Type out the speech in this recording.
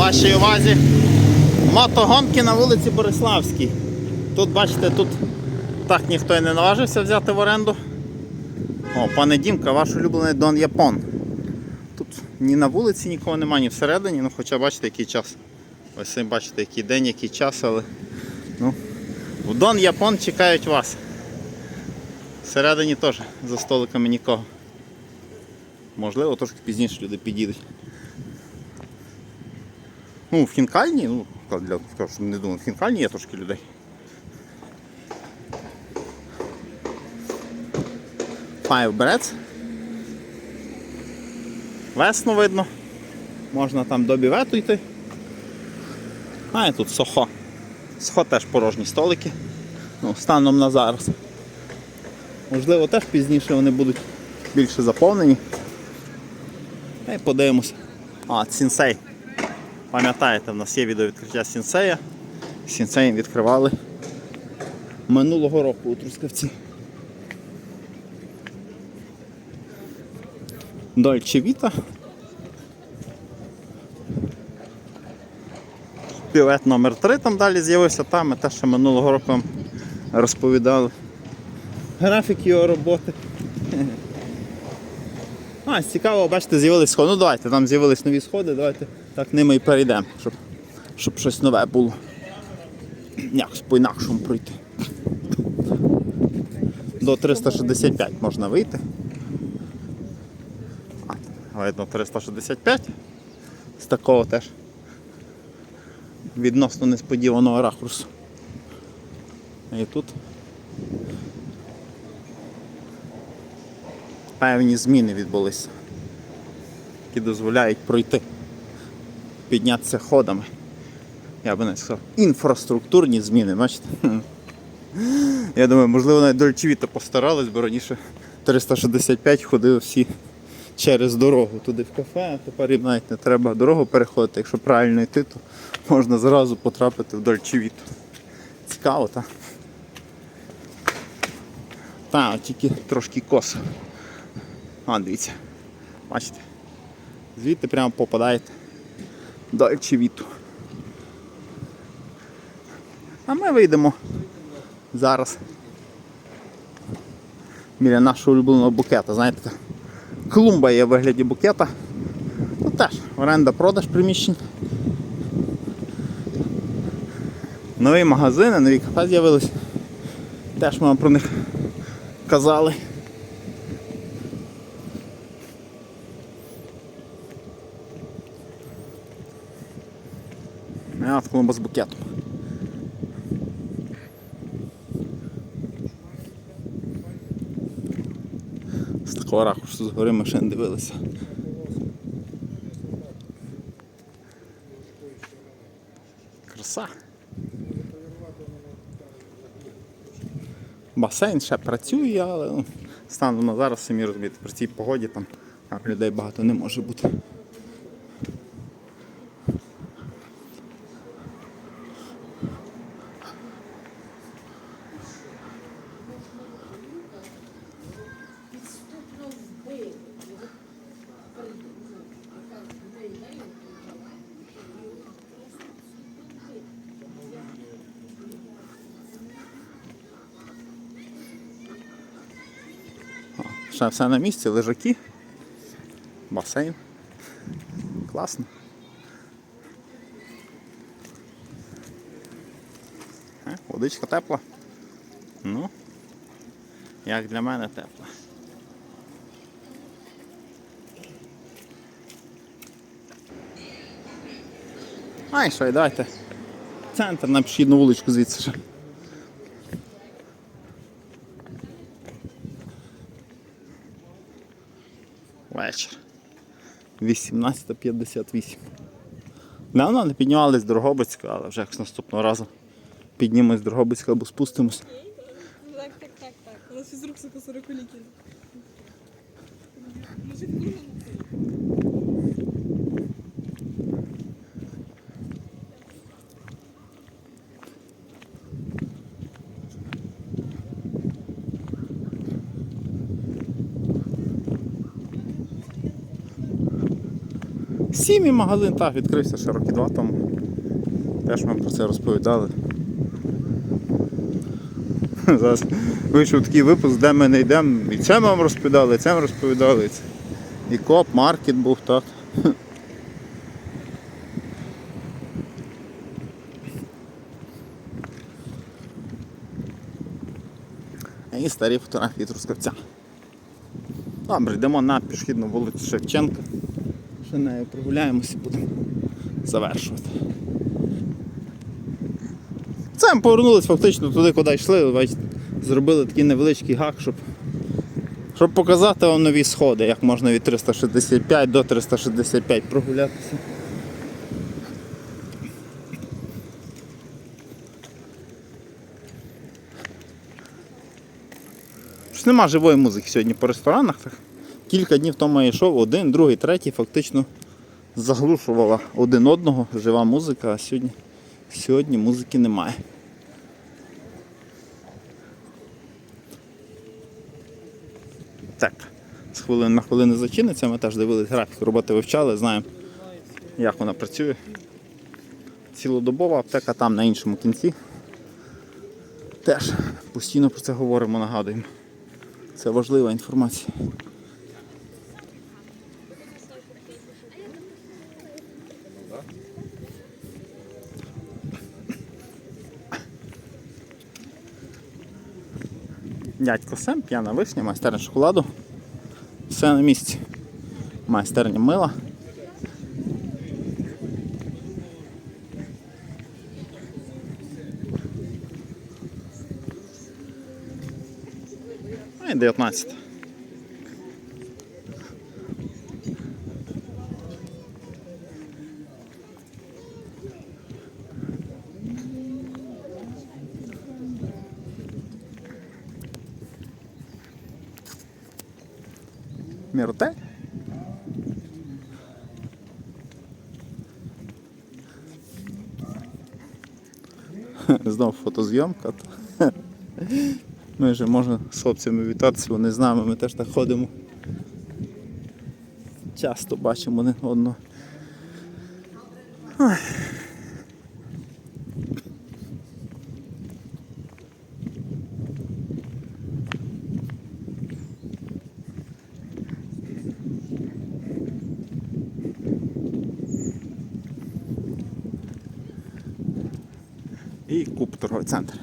Вашій увазі мотогонки на вулиці Бориславській. Тут, бачите, тут так ніхто і не наважився взяти в оренду. О, пане Дімка, ваш улюблений Дон Япон. Тут ні на вулиці нікого немає, ні всередині, ну хоча бачите, який час. Ось бачите, який день, який час, але ну, в Дон Япон чекають вас. Всередині теж за столиками нікого. Можливо, трошки пізніше люди підійдуть. Ну, в хінкальні, ну, для, скажу, що не думаю, в хінкальні є трошки людей. Five Breads. Весну видно. Можна там до бівету йти. А і тут сохо. Сохо теж порожні столики. Ну, станом на зараз. Можливо, теж пізніше вони будуть більше заповнені. Та й подивимося. А, Сінсей. Пам'ятаєте, в нас є відео відкриття Сінсея. Сінсей відкривали минулого року у Трускавці. Дольче Віта. Півет номер 3 там далі з'явився, там ми те, що минулого року вам розповідали. Графік його роботи. А, цікаво, бачите, з'явились сходи. Ну давайте, там з'явились нові сходи, давайте так ними і перейдемо, щоб, щоб щось нове було. Якось по-інакшому пройти. До 365 можна вийти. А, видно 365. З такого теж відносно несподіваного ракурсу. І тут певні зміни відбулися, які дозволяють пройти, піднятися ходами. Я би навіть сказав, інфраструктурні зміни, бачите? Я думаю, можливо, навіть дольчевіто постарались, бо раніше 365 ходили всі через дорогу туди в кафе, а тепер їм навіть не треба дорогу переходити. Якщо правильно йти, то можна зразу потрапити в дольчевіто. Цікаво, так? Так, тільки трошки косо. А, дивіться. Бачите? Звідти прямо попадаєте до Ельчевіту. А ми вийдемо зараз біля нашого улюбленого букета. Знаєте, клумба є в вигляді букета. Тут теж оренда продаж приміщень. Нові магазини, нові кафе з'явились. Теж ми вам про них казали. А от клумба з букетом. З такого ракурсу згори ми дивилися. Краса. Басейн ще працює, але ну, станом на зараз самі розумієте, при цій погоді там людей багато не може бути. Ще все на місці, лежаки, басейн. Класно. Е, Водичка тепла. Ну, як для мене тепла. А і що, і давайте. Центр на пішідну вуличку звідси Вечір. 18.58. Давно не піднімались з Дрогобицька, але вже як з наступного разу піднімемось з Дрогобицька або спустимось. Так, так, так, так. У нас фізрук сука 40 ліків. Сім'ї магазин так відкрився ще роки два тому. Теж ми про це розповідали. Зараз вийшов такий випуск, де ми не йдемо. І це ми вам розповідали, і це ми розповідали. І, коп, маркет був, так. І старі фотографії Трускавця. Добре, йдемо на пішохідну вулицю Шевченка. Ще нею прогуляємося і будемо завершувати. Це ми повернулись фактично туди, куди йшли. Бачите, зробили такий невеличкий гак, щоб, щоб показати вам нові сходи, як можна від 365 до 365 прогулятися. Нема живої музики сьогодні по ресторанах. Так. Кілька днів тому я йшов, один, другий, третій, фактично заглушувала один одного жива музика, а сьогодні, сьогодні музики немає. Так, з хвилини на хвилину зачиниться, ми теж дивились графік роботи вивчали, знаємо, як вона працює. Цілодобова аптека там на іншому кінці. Теж постійно про це говоримо, нагадуємо. Це важлива інформація. Дядько Сем, п'яна вишня, майстерня шоколаду. Все на місці. Майстерня мила. Ну і 19. Міротель? Знову фотозйомка. Ми вже можна з хлопцями вітатися, вони з нами, ми теж так ходимо. Часто бачимо один одного. І куб торговий центр.